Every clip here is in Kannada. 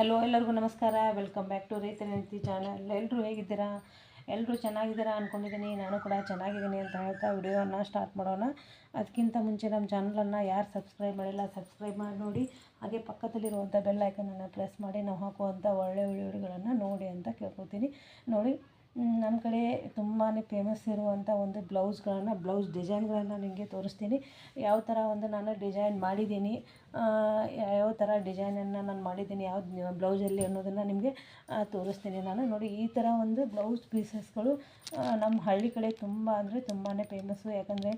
ಹಲೋ, ಎಲ್ಲರಿಗೂ ನಮಸ್ಕಾರ. ವೆಲ್ಕಮ್ ಬ್ಯಾಕ್ ಟು ರೈತ ನೆಂತಿ ಚಾನಲ್ ಎಲ್ಲರೂ ಹೇಗಿದ್ದೀರಾ? ಎಲ್ಲರೂ ಚೆನ್ನಾಗಿದ್ದೀರಾ ಅಂದ್ಕೊಂಡಿದ್ದೀನಿ ನಾನು ಕೂಡ ಚೆನ್ನಾಗಿದ್ದೀನಿ ಅಂತ ಹೇಳ್ತಾ ವಿಡಿಯೋನ ಸ್ಟಾರ್ಟ್ ಮಾಡೋಣ. ಅದಕ್ಕಿಂತ ಮುಂಚೆ ನಮ್ಮ ಚಾನಲನ್ನು ಯಾರು ಸಬ್ಸ್ಕ್ರೈಬ್ ಮಾಡಿಲ್ಲ ಸಬ್ಸ್ಕ್ರೈಬ್ ಮಾಡಿ ನೋಡಿ. ಹಾಗೆ ಪಕ್ಕದಲ್ಲಿರುವಂಥ ಬೆಲ್ ಐಕನನ್ನು ಪ್ರೆಸ್ ಮಾಡಿ, ನಾವು ಹಾಕುವಂಥ ಒಳ್ಳೆಯ ವಿಡಿಯೋಗಳನ್ನು ನೋಡಿ ಅಂತ ಕೇಳ್ಕೊತೀನಿ. ನೋಡಿ ನಮ್ಮ ಕಡೆ ತುಂಬಾ ಫೇಮಸ್ ಇರುವಂಥ ಒಂದು ಬ್ಲೌಸ್ಗಳನ್ನು ಬ್ಲೌಸ್ ಡಿಸೈನ್ಗಳನ್ನು ನಿಮಗೆ ತೋರಿಸ್ತೀನಿ. ಯಾವ ಥರ ಒಂದು ನಾನು ಡಿಸೈನ್ ಮಾಡಿದ್ದೀನಿ ಯಾವ ಥರ ಡಿಸೈನನ್ನು ನಾನು ಮಾಡಿದ್ದೀನಿ ಯಾವ ಬ್ಲೌಸಲ್ಲಿ ಅನ್ನೋದನ್ನು ನಿಮಗೆ ತೋರಿಸ್ತೀನಿ. ನಾನು ನೋಡಿ ಈ ಥರ ಒಂದು ಬ್ಲೌಸ್ ಪೀಸಸ್ಗಳು ನಮ್ಮ ಹಳ್ಳಿ ಕಡೆ ತುಂಬ ಅಂದರೆ ತುಂಬಾ ಫೇಮಸ್ಸು ಯಾಕಂದರೆ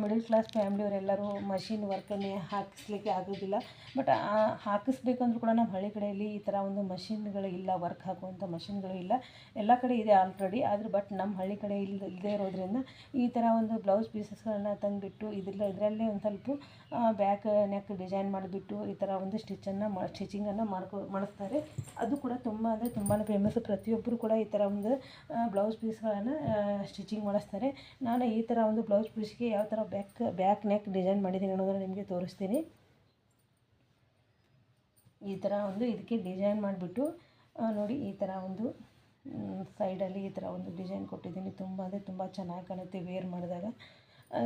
ಮಿಡಲ್ ಕ್ಲಾಸ್ ಫ್ಯಾಮ್ಲಿಯವರೆಲ್ಲರೂ ಮಷಿನ್ ವರ್ಕನ್ನೇ ಹಾಕಿಸ್ಲಿಕ್ಕೆ ಆಗೋದಿಲ್ಲ. ಬಟ್ ಹಾಕಿಸ್ಬೇಕಂದ್ರೂ ಕೂಡ ನಮ್ಮ ಹಳ್ಳಿ ಕಡೆಯಲ್ಲಿ ಈ ಥರ ಒಂದು ಮಷಿನ್ಗಳು ಇಲ್ಲ ವರ್ಕ್ ಹಾಕುವಂಥ ಮಷಿನ್ಗಳು ಇಲ್ಲ. ಎಲ್ಲ ಕಡೆ ಇದೆ ಆಲ್ರೆಡಿ ಆದರೆ ಬಟ್ ನಮ್ಮ ಹಳ್ಳಿ ಕಡೆ ಇಲ್ಲ ಇಲ್ಲದೆ ಇರೋದ್ರಿಂದ ಈ ಥರ ಒಂದು ಬ್ಲೌಸ್ ಪೀಸಸ್ಗಳನ್ನ ತಂದುಬಿಟ್ಟು ಇದ್ರಲ್ಲ ಇದರಲ್ಲೇ ಒಂದು ಸ್ವಲ್ಪ ಬ್ಯಾಕ್ ನೆಕ್ ಡಿಸೈನ್ ಮಾಡಿಬಿಟ್ಟು ಈ ಥರ ಒಂದು ಸ್ಟಿಚನ್ನು ಮಾ ಸ್ಟಿಚಿಂಗನ್ನು ಮಾಡ್ಕೊ, ಮಾಡಿಸ್ತಾರೆ. ಅದು ಕೂಡ ತುಂಬ ಅಂದರೆ ತುಂಬಾ ಫೇಮಸ್ ಪ್ರತಿಯೊಬ್ಬರು ಕೂಡ ಈ ಥರ ಒಂದು ಬ್ಲೌಸ್ ಪೀಸ್ಗಳನ್ನು ಸ್ಟಿಚಿಂಗ್ ಮಾಡಿಸ್ತಾರೆ. ನಾನು ಈ ಥರ ಒಂದು ಬ್ಲೌಸ್ ಪೀಸ್ಗೆ ಯಾವ ಥರ ಬ್ಯಾಕ್ ಬ್ಯಾಕ್ ನೆಕ್ ಡಿಸೈನ್ ಮಾಡಿದ್ದೀನಿ ಅನ್ನೋದನ್ನು ನಿಮಗೆ ತೋರಿಸ್ತೀನಿ. ಈ ಥರ ಒಂದು ಇದಕ್ಕೆ ಡಿಸೈನ್ ಮಾಡಿಬಿಟ್ಟು ನೋಡಿ ಈ ಥರ ಒಂದು ಸೈಡಲ್ಲಿ ಈ ಥರ ಒಂದು ಡಿಸೈನ್ ಕೊಟ್ಟಿದ್ದೀನಿ. ತುಂಬ ಅಂದರೆ ತುಂಬ ಚೆನ್ನಾಗಿ ಕಾಣುತ್ತೆ ವೇರ್ ಮಾಡಿದಾಗ.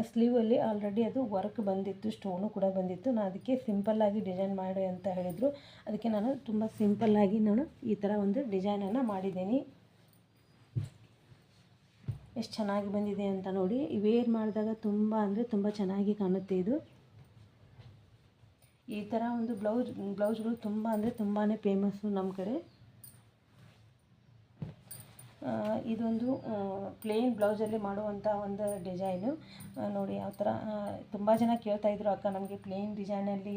ಸ್ಲೀವಲ್ಲಿ ಆಲ್ರೆಡಿ ಅದು ವರ್ಕ್ ಬಂದಿತ್ತು ಸ್ಟೋನು ಕೂಡ ಬಂದಿತ್ತು. ನಾನು ಅದಕ್ಕೆ ಸಿಂಪಲ್ಲಾಗಿ ಡಿಸೈನ್ ಮಾಡಿ ಅಂತ ಹೇಳಿದರು. ಅದಕ್ಕೆ ನಾನು ತುಂಬ ಸಿಂಪಲ್ಲಾಗಿ ನಾನು ಈ ಥರ ಒಂದು ಡಿಸೈನನ್ನು ಮಾಡಿದ್ದೀನಿ. ಎಷ್ಟು ಚೆನ್ನಾಗಿ ಬಂದಿದೆ ಅಂತ ನೋಡಿ. ವೇರ್ ಮಾಡಿದಾಗ ತುಂಬ ಅಂದರೆ ತುಂಬ ಚೆನ್ನಾಗಿ ಕಾಣುತ್ತೆ ಇದು. ಈ ಥರ ಒಂದು ಬ್ಲೌಸ್, ಬ್ಲೌಸ್ಗಳು ತುಂಬ ಅಂದರೆ ತುಂಬಾ ಫೇಮಸ್ಸು ನಮ್ಮ ಕಡೆ. ಇದೊಂದು ಪ್ಲೇನ್ ಬ್ಲೌಸಲ್ಲಿ ಮಾಡುವಂಥ ಒಂದು ಡಿಸೈನು ನೋಡಿ ಯಾವ ಥರ ತುಂಬ ಜನ ಕೇಳ್ತಾ ಇದ್ರು, ಅಕ್ಕ, ನಮಗೆ ಪ್ಲೇನ್ ಡಿಸೈನಲ್ಲಿ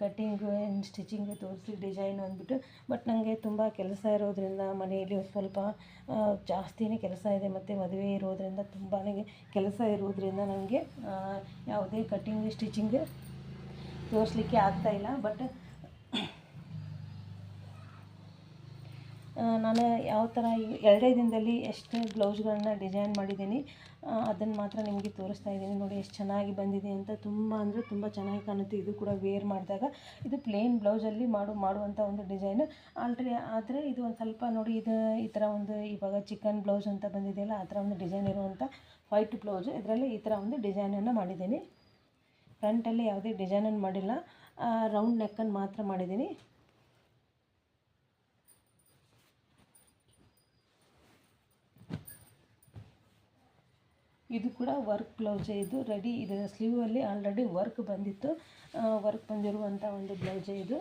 ಕಟ್ಟಿಂಗು ಸ್ಟಿಚಿಂಗ್ ತೋರಿಸಿ ಡಿಸೈನು ಅಂದ್ಬಿಟ್ಟು. ಬಟ್ ನನಗೆ ತುಂಬ ಕೆಲಸ ಇರೋದ್ರಿಂದ ಮನೆಯಲ್ಲಿ ಸ್ವಲ್ಪ ಜಾಸ್ತಿನೇ ಕೆಲಸ ಇದೆ. ಮತ್ತು ಮದುವೆ ಇರೋದ್ರಿಂದ ತುಂಬಾ ಕೆಲಸ ಇರೋದ್ರಿಂದ ನನಗೆ ಯಾವುದೇ ಕಟ್ಟಿಂಗ್ ಸ್ಟಿಚಿಂಗ್ ತೋರಿಸ್ಲಿಕ್ಕೆ ಆಗ್ತಾಯಿಲ್ಲ ಬಟ್ ನಾನು ಯಾವ ಥರ ಎರಡೇ ದಿನದಲ್ಲಿ ಎಷ್ಟು ಬ್ಲೌಸ್ಗಳನ್ನ ಡಿಸೈನ್ ಮಾಡಿದ್ದೀನಿ ಅದನ್ನು ಮಾತ್ರ ನಿಮಗೆ ತೋರಿಸ್ತಾ ಇದ್ದೀನಿ. ನೋಡಿ, ಎಷ್ಟು ಚೆನ್ನಾಗಿ ಬಂದಿದೆ ಅಂತ ತುಂಬ ಅಂದರೆ ತುಂಬ ಚೆನ್ನಾಗಿ ಕಾಣುತ್ತೆ. ಇದು ಕೂಡ ವೇರ್ ಮಾಡಿದಾಗ. ಇದು ಪ್ಲೇನ್ ಬ್ಲೌಸಲ್ಲಿ ಮಾಡು, ಮಾಡುವಂಥ ಒಂದು ಡಿಸೈನ್. ಆಲ್ರೆ ಆದರೆ ಇದು ಒಂದು ಸ್ವಲ್ಪ ನೋಡಿ, ಇದು ಈ ಥರ ಒಂದು ಇವಾಗ ಚಿಕನ್ ಬ್ಲೌಸ್ ಅಂತ ಬಂದಿದೆಯಲ್ಲ, ಆ ಥರ ಒಂದು ಡಿಸೈನ್ ಇರುವಂಥ ವೈಟ್ ಬ್ಲೌಸು. ಇದರಲ್ಲಿ ಈ ಥರ ಒಂದು ಡಿಸೈನನ್ನು ಮಾಡಿದ್ದೀನಿ. ಫ್ರಂಟಲ್ಲಿ ಯಾವುದೇ ಡಿಸೈನನ್ನು ಮಾಡಿಲ್ಲ. ರೌಂಡ್ ನೆಕ್ಕನ್ನು ಮಾತ್ರ ಮಾಡಿದ್ದೀನಿ. ಇದು ಕೂಡ ವರ್ಕ್ ಬ್ಲೌಸೇ ಇದು. ರೆಡಿ ಇದು ಸ್ಲೀವಲ್ಲಿ ಆಲ್ರೆಡಿ ವರ್ಕ್ ಬಂದಿತ್ತು. ವರ್ಕ್ ಬಂದಿರುವಂಥ ಒಂದು ಬ್ಲೌಸೇ ಇದು.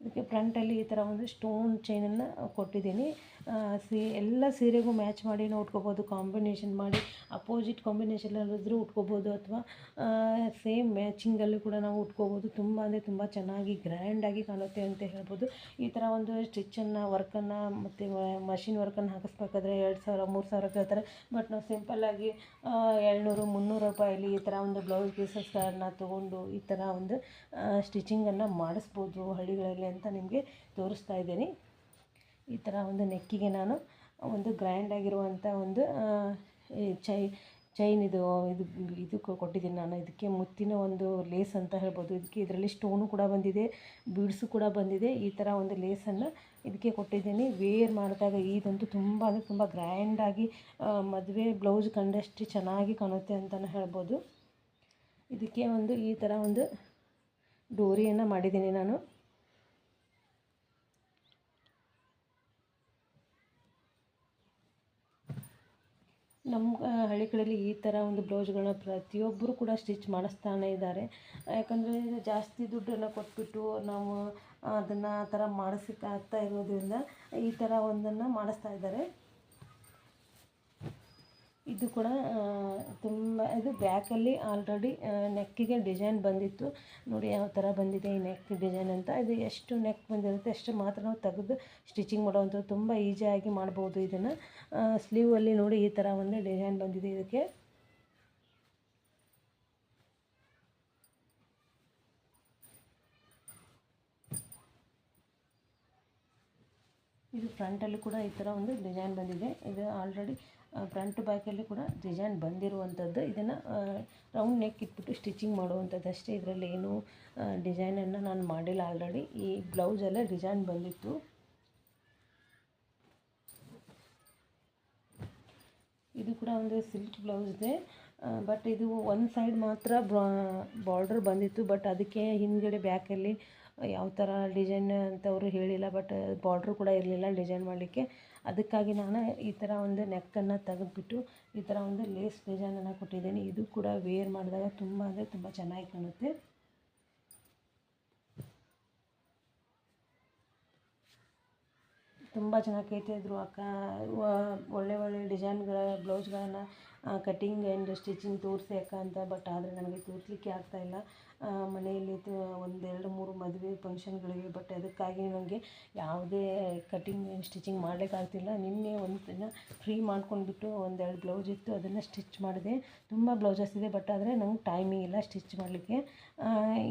ಇದಕ್ಕೆ ಫ್ರಂಟಲ್ಲಿ ಈ ಥರ ಒಂದು ಸ್ಟೋನ್ ಚೈನನ್ನು ಕೊಟ್ಟಿದ್ದೀನಿ. ಸಿ, ಎಲ್ಲ ಸೀರೆಗೂ ಮ್ಯಾಚ್ ಮಾಡಿ ಉಟ್ಕೋಬೋದು ಕಾಂಬಿನೇಷನ್ ಮಾಡಿ ಅಪೋಸಿಟ್ ಕಾಂಬಿನೇಷನಲ್ಲಿದ್ದರೂ ಉಟ್ಕೋಬೋದು ಅಥವಾ ಸೇಮ್ ಮ್ಯಾಚಿಂಗಲ್ಲೂ ಕೂಡ ನಾವು ಉಟ್ಕೋಬೋದು. ತುಂಬ ಅಂದರೆ ತುಂಬ ಚೆನ್ನಾಗಿ ಗ್ರ್ಯಾಂಡಾಗಿ ಕಾಣುತ್ತೆ ಅಂತ ಹೇಳ್ಬೋದು. ಈ ಥರ ಒಂದು ಸ್ಟಿಚ್ಚನ್ನು ವರ್ಕನ್ನು ಮತ್ತು ಮಷಿನ್ ವರ್ಕನ್ನು ಹಾಕಿಸ್ಬೇಕಾದ್ರೆ ಎರಡು ಸಾವಿರ, ಮೂರು ಸಾವಿರ ಕೇಳ್ತಾರೆ. ಬಟ್ ನಾವು ಸಿಂಪಲ್ಲಾಗಿ ಏಳ್ನೂರು, ಮುನ್ನೂರು ರೂಪಾಯಲ್ಲಿ ಈ ಥರ ಒಂದು ಬ್ಲೌಸ್ ಪೀಸಸ್ಗಳನ್ನ ತೊಗೊಂಡು ಈ ಥರ ಒಂದು ಸ್ಟಿಚಿಂಗನ್ನು ಮಾಡಿಸ್ಬೋದು ಹಳ್ಳಿಗಳಲ್ಲಿ ಅಂತ ನಿಮಗೆ ತೋರಿಸ್ತಾ ಇದ್ದೀನಿ. ಈ ಥರ ಒಂದು ನೆಕ್ಕಿಗೆ ನಾನು ಒಂದು ಗ್ರ್ಯಾಂಡ್ ಆಗಿರುವಂಥ ಒಂದು ಚೈ ಚೈನ್ ಇದು ಇದು ಇದಕ್ಕೆ ಕೊಟ್ಟಿದ್ದೀನಿ ನಾನು. ಇದಕ್ಕೆ ಮುತ್ತಿನ ಒಂದು ಲೇಸ್ ಅಂತ ಹೇಳ್ಬೋದು. ಇದಕ್ಕೆ ಇದರಲ್ಲಿ ಸ್ಟೋನು ಕೂಡ ಬಂದಿದೆ ಬೀಡ್ಸು ಕೂಡ ಬಂದಿದೆ. ಈ ಥರ ಒಂದು ಲೇಸನ್ನು ಇದಕ್ಕೆ ಕೊಟ್ಟಿದ್ದೀನಿ. ವೇರ್ ಮಾಡಿದಾಗ ಇದಂತೂ ತುಂಬ, ಅಂದರೆ ತುಂಬ ಗ್ರ್ಯಾಂಡಾಗಿ ಮದುವೆ ಬ್ಲೌಸ್ ಕಂಡಷ್ಟು ಚೆನ್ನಾಗಿ ಕಾಣುತ್ತೆ ಅಂತಲೇ ಹೇಳ್ಬೋದು. ಇದಕ್ಕೆ ಒಂದು ಈ ಥರ ಒಂದು ಡೋರಿಯನ್ನು ಮಾಡಿದ್ದೀನಿ ನಾನು. ನಮ್ಮ ಹಳ್ಳಿಗಳಲ್ಲಿ ಈ ಥರ ಒಂದು ಬ್ಲೌಸ್ಗಳನ್ನ ಪ್ರತಿಯೊಬ್ಬರು ಕೂಡ ಸ್ಟಿಚ್ ಮಾಡಿಸ್ತಾನೆ ಇದ್ದಾರೆ ಯಾಕಂದರೆ ಜಾಸ್ತಿ ದುಡ್ಡನ್ನು ಕೊಟ್ಬಿಟ್ಟು ನಾವು ಅದನ್ನು ಆ ಥರ ಮಾಡಿಸಕ್ಕೆ ಇರೋದರಿಂದ ಇರೋದ್ರಿಂದ ಈ ಥರ ಒಂದನ್ನು ಮಾಡಿಸ್ತಾ ಇದ್ದಾರೆ ಇದು ಕೂಡ ತುಂಬ, ಇದು ಬ್ಯಾಕಲ್ಲಿ ಆಲ್ರೆಡಿ ನೆಕ್ಕಿಗೆ ಡಿಸೈನ್ ಬಂದಿತ್ತು. ನೋಡಿ ಯಾವ ಥರ ಬಂದಿದೆ ಈ ನೆಕ್ ಡಿಸೈನ್ ಅಂತ. ಇದು ಎಷ್ಟು ನೆಕ್ ಬಂದಿರುತ್ತೆ ಅಷ್ಟು ಮಾತ್ರ ನಾವು ತೆಗೆದು ಸ್ಟಿಚಿಂಗ್ ಮಾಡುವಂಥದ್ದು ತುಂಬ ಈಸಿಯಾಗಿ ಮಾಡ್ಬೋದು ಇದನ್ನು. ಸ್ಲೀವಲ್ಲಿ ನೋಡಿ ಈ ಥರ ಒಂದು ಡಿಸೈನ್ ಬಂದಿದೆ ಇದಕ್ಕೆ. ಇದು ಫ್ರಂಟಲ್ಲಿ ಕೂಡ ಈ ಥರ ಒಂದು ಡಿಸೈನ್ ಬಂದಿದೆ. ಇದು ಆಲ್ರೆಡಿ ಫ್ರಂಟ್ ಬ್ಯಾಕಲ್ಲಿ ಕೂಡ ಡಿಸೈನ್ ಬಂದಿರುವಂಥದ್ದು ಇದನ್ನು ರೌಂಡ್ ನೆಕ್ ಇಟ್ಬಿಟ್ಟು ಸ್ಟಿಚಿಂಗ್ ಮಾಡುವಂಥದ್ದು ಅಷ್ಟೇ. ಇದರಲ್ಲಿ ಏನು ಡಿಸೈನನ್ನು ನಾನು ಮಾಡಿಲ್ಲ ಆಲ್ರೆಡಿ ಈ ಬ್ಲೌಸಲ್ಲೇ ಡಿಸೈನ್ ಬಂದಿತ್ತು. ಇದು ಕೂಡ ಒಂದು ಸಿಲ್ಕ್ ಬ್ಲೌಸ್ ಇದೆ. ಬಟ್ ಇದು ಒಂದು ಸೈಡ್ ಮಾತ್ರ ಬಾರ್ಡರ್ ಬಂದಿತ್ತು. ಬಟ್ ಅದಕ್ಕೆ ಹಿಂದ್ಗಡೆ ಬ್ಯಾಕಲ್ಲಿ ಯಾವ ಥರ ಡಿಸೈನ್ ಅಂತ ಅವರು ಹೇಳಿಲ್ಲ, ಬಟ್ ಬಾರ್ಡ್ರು ಕೂಡ ಇರಲಿಲ್ಲ ಡಿಸೈನ್ ಮಾಡಲಿಕ್ಕೆ. ಅದಕ್ಕಾಗಿ ನಾನು ಈ ಥರ ಒಂದು ನೆಕ್ಕನ್ನು ತೆಗೆದ್ಬಿಟ್ಟು ಈ ಥರ ಒಂದು ಲೇಸ್ ಡಿಸೈನನ್ನು ಕೊಟ್ಟಿದ್ದೀನಿ. ಇದು ಕೂಡ ವೇರ್ ಮಾಡಿದಾಗ ತುಂಬ ಅಂದರೆ ತುಂಬ ಚೆನ್ನಾಗಿ ಕಾಣುತ್ತೆ. ತುಂಬ ಜನ ಕೇಳ್ತಾಯಿದ್ರು ಅಕ್ಕ ಒಳ್ಳೆ ಒಳ್ಳೆ ಡಿಸೈನ್ಗಳ, ಬ್ಲೌಸ್ಗಳನ್ನು ಕಟ್ಟಿಂಗ್ ಆ್ಯಂಡ್ ಸ್ಟಿಚಿಂಗ್ ತೋರಿಸಿ ಅಕ್ಕ ಅಂತ, ಬಟ್ ಆದರೆ ನನಗೆ ತೋರಿಸ್ಲಿಕ್ಕೆ ಆಗ್ತಾಯಿಲ್ಲ ಮನೆಯಲ್ಲಿ ಎರಡು ಮೂರು ಮದುವೆ ಫಂಕ್ಷನ್ಗಳಿವೆ, ಬಟ್ ಅದಕ್ಕಾಗಿ ನನಗೆ ಯಾವುದೇ ಕಟ್ಟಿಂಗ್ ಆ್ಯಂಡ್ ಸ್ಟಿಚಿಂಗ್ ಮಾಡ್ಲಿಕ್ಕೆ ಆಗ್ತಿಲ್ಲ. ನಿನ್ನೆ ಒಂದು ದಿನ ಫ್ರೀ ಮಾಡ್ಕೊಂಡ್ಬಿಟ್ಟು ಒಂದೆರಡು ಬ್ಲೌಸ್ ಇತ್ತು, ಅದನ್ನು ಸ್ಟಿಚ್ ಮಾಡಿದೆ. ತುಂಬ ಬ್ಲೌಸಸ್ ಇದೆ, ಬಟ್ ಆದರೆ ನಂಗೆ ಟೈಮಿಂಗ್ ಇಲ್ಲ ಸ್ಟಿಚ್ ಮಾಡಲಿಕ್ಕೆ.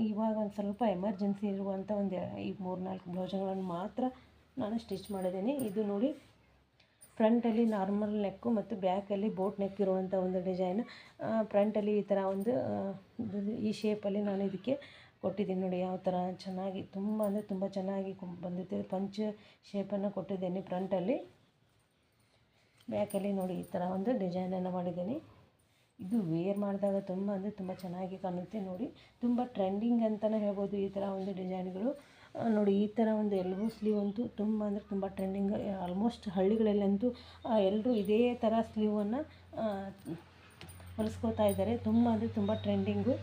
ಇವಾಗ ಒಂದು ಸ್ವಲ್ಪ ಎಮರ್ಜೆನ್ಸಿ ಇರುವಂಥ ಒಂದು, ಈ ಮೂರು ನಾಲ್ಕು ಬ್ಲೌಸ್ಗಳನ್ನು ಮಾತ್ರ ನಾನು ಸ್ಟಿಚ್ ಮಾಡಿದ್ದೀನಿ. ಇದು ನೋಡಿ ಫ್ರಂಟಲ್ಲಿ ನಾರ್ಮಲ್ ನೆಕ್ಕು ಮತ್ತು ಬ್ಯಾಕಲ್ಲಿ ಬೋಟ್ ನೆಕ್ ಇರುವಂಥ ಒಂದು ಡಿಸೈನ್ ಫ್ರಂಟಲ್ಲಿ ಈ ಥರ ಒಂದು ಈ ಶೇಪಲ್ಲಿ ನಾನು ಇದಕ್ಕೆ ಕೊಟ್ಟಿದ್ದೀನಿ ನೋಡಿ ಯಾವ ಥರ ಚೆನ್ನಾಗಿ, ತುಂಬ ಅಂದರೆ ತುಂಬ ಚೆನ್ನಾಗಿ ಬಂದಿದೆ. ಪಂಚ್ ಶೇಪನ್ನು ಕೊಟ್ಟಿದ್ದೀನಿ ಫ್ರಂಟಲ್ಲಿ ಬ್ಯಾಕಲ್ಲಿ ನೋಡಿ ಈ ಥರ ಒಂದು ಡಿಸೈನನ್ನು ಮಾಡಿದ್ದೀನಿ. ಇದು ವೇರ್ ಮಾಡಿದಾಗ ತುಂಬ ಅಂದರೆ ತುಂಬ ಚೆನ್ನಾಗಿ ಕಾಣುತ್ತೆ ನೋಡಿ. ತುಂಬ ಟ್ರೆಂಡಿಂಗ್ ಅಂತಲೇ ಹೇಳ್ಬೋದು ಈ ಥರ ಒಂದು ಡಿಸೈನ್ಗಳು ನೋಡಿ, ಈ ಥರ ಒಂದು ಎಲ್ಬೋ ಸ್ಲೀವ್ ಅಂತೂ ತುಂಬ ಅಂದರೆ ತುಂಬ ಟ್ರೆಂಡಿಂಗ್ ಆಲ್ಮೋಸ್ಟ್ ಹಳ್ಳಿಗಳಲ್ಲಂತೂ ಎಲ್ಲರೂ ಇದೇ ಥರ ಸ್ಲೀವನ್ನು ಹೊಲಿಸ್ಕೋತಾ ಇದ್ದಾರೆ. ತುಂಬ ಅಂದರೆ ತುಂಬ ಟ್ರೆಂಡಿಂಗು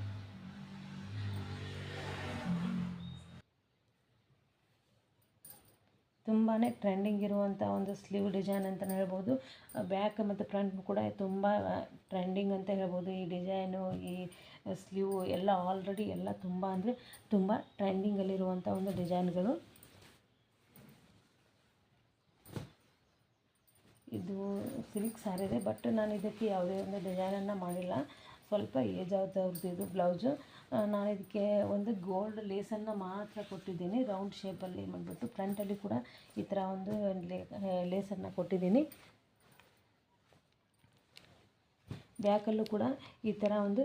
ತುಂಬಾ ಟ್ರೆಂಡಿಂಗ್ ಇರುವಂಥ ಒಂದು ಸ್ಲೀವ್ ಡಿಸೈನ್ ಅಂತಲೇ ಹೇಳ್ಬೋದು. ಬ್ಯಾಕ್ ಮತ್ತು ಫ್ರಂಟ್ ಕೂಡ ತುಂಬ ಟ್ರೆಂಡಿಂಗ್ ಅಂತ ಹೇಳ್ಬೋದು. ಈ ಡಿಸೈನು ಈ ಸ್ಲೀವ್ ಎಲ್ಲ ಆಲ್ರೆಡಿ ಎಲ್ಲ ತುಂಬ ಅಂದರೆ ತುಂಬ ಟ್ರೆಂಡಿಂಗಲ್ಲಿರುವಂಥ ಒಂದು ಡಿಸೈನ್ಗಳು ಇದು ಸಿಲ್ಕ್ ಸಾರಿದೆ ಬಟ್ ನಾನು ಇದಕ್ಕೆ ಯಾವುದೇ ಒಂದು ಡಿಸೈನನ್ನು ಮಾಡಿಲ್ಲ. ಸ್ವಲ್ಪ ಏಜ್ ಆದವ್ರದ್ದು ಇದು ಬ್ಲೌಸು ನಾನು ಇದಕ್ಕೆ ಒಂದು ಗೋಲ್ಡ್ ಲೇಸನ್ನು ಮಾತ್ರ ಕೊಟ್ಟಿದ್ದೀನಿ. ರೌಂಡ್ ಶೇಪಲ್ಲಿ ಮಾಡಿಬಿಟ್ಟು ಫ್ರಂಟಲ್ಲಿ ಕೂಡ ಈ ಥರ ಒಂದು ಲೇ ಲೇಸನ್ನು ಕೊಟ್ಟಿದ್ದೀನಿ. ಬ್ಯಾಕಲ್ಲೂ ಕೂಡ ಈ ಥರ ಒಂದು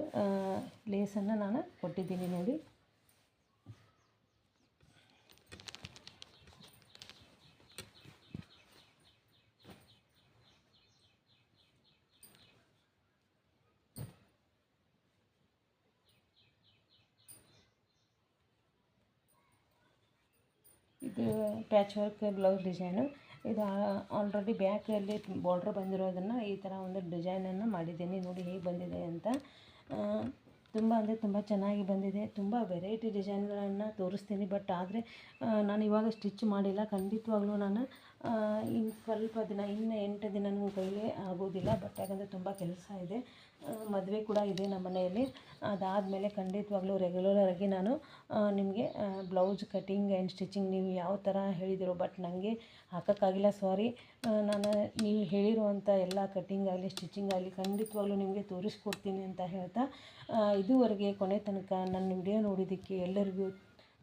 ಲೇಸನ್ನು ನಾನು ಕೊಟ್ಟಿದ್ದೀನಿ ನೋಡಿ. ಇದು ಪ್ಯಾಚ್ ವರ್ಕ್ ಬ್ಲೌಸ್ ಡಿಸೈನು ಇದು ಆಲ್ರೆಡಿ ಬ್ಯಾಕಲ್ಲಿ ಬಾರ್ಡ್ರ್ ಬಂದಿರೋದನ್ನು ಈ ಥರ ಒಂದು ಡಿಸೈನನ್ನು ಮಾಡಿದ್ದೀನಿ. ನೋಡಿ ಹೇಗೆ ಬಂದಿದೆ ಅಂತ. ತುಂಬ ಅಂದರೆ ತುಂಬ ಚೆನ್ನಾಗಿ ಬಂದಿದೆ. ತುಂಬ ವೆರೈಟಿ ಡಿಸೈನ್ಗಳನ್ನು ತೋರಿಸ್ತೀನಿ. ಬಟ್ ಆದರೆ ನಾನು ಇವಾಗ ಸ್ಟಿಚ್ ಮಾಡಿಲ್ಲ. ಖಂಡಿತವಾಗ್ಲೂ ನಾನು ಇನ್ನು ಸ್ವಲ್ಪ ದಿನ, ಇನ್ನು ಎಂಟು ದಿನ ನನ್ನ ಕೈಲಿ ಆಗೋದಿಲ್ಲ. ಬಟ್ ಯಾಕಂದರೆ ತುಂಬ ಕೆಲಸ ಇದೆ. ಮದುವೆ ಕೂಡ ಇದೆ ನಮ್ಮ ಮನೆಯಲ್ಲಿ. ಅದಾದಮೇಲೆ ಖಂಡಿತವಾಗ್ಲೂ ರೆಗ್ಯುಲರಾಗಿ ನಾನು ನಿಮಗೆ ಬ್ಲೌಸ್ ಕಟಿಂಗ್ ಆ್ಯಂಡ್ ಸ್ಟಿಚಿಂಗ್ ನೀವು ಯಾವ ಥರ ಹೇಳಿದಿರೋ ಬಟ್ ನನಗೆ ಹಾಕೋಕ್ಕಾಗಿಲ್ಲ ಸಾರಿ ನಾನು ನೀವು ಹೇಳಿರುವಂಥ ಎಲ್ಲ ಕಟ್ಟಿಂಗ್ ಆಗಲಿ ಸ್ಟಿಚಿಂಗ್ ಆಗಲಿ ಖಂಡಿತವಾಗ್ಲೂ ನಿಮಗೆ ತೋರಿಸ್ಕೊಡ್ತೀನಿ ಅಂತ ಹೇಳ್ತಾ ಇದುವರೆಗೆ ಕೊನೆ ತನಕ ನನ್ನ ವಿಡಿಯೋ ನೋಡಿದ್ದಕ್ಕೆ ಎಲ್ಲರಿಗೂ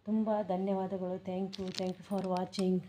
ತುಂಬ ಧನ್ಯವಾದಗಳು. Thank you thank you for watching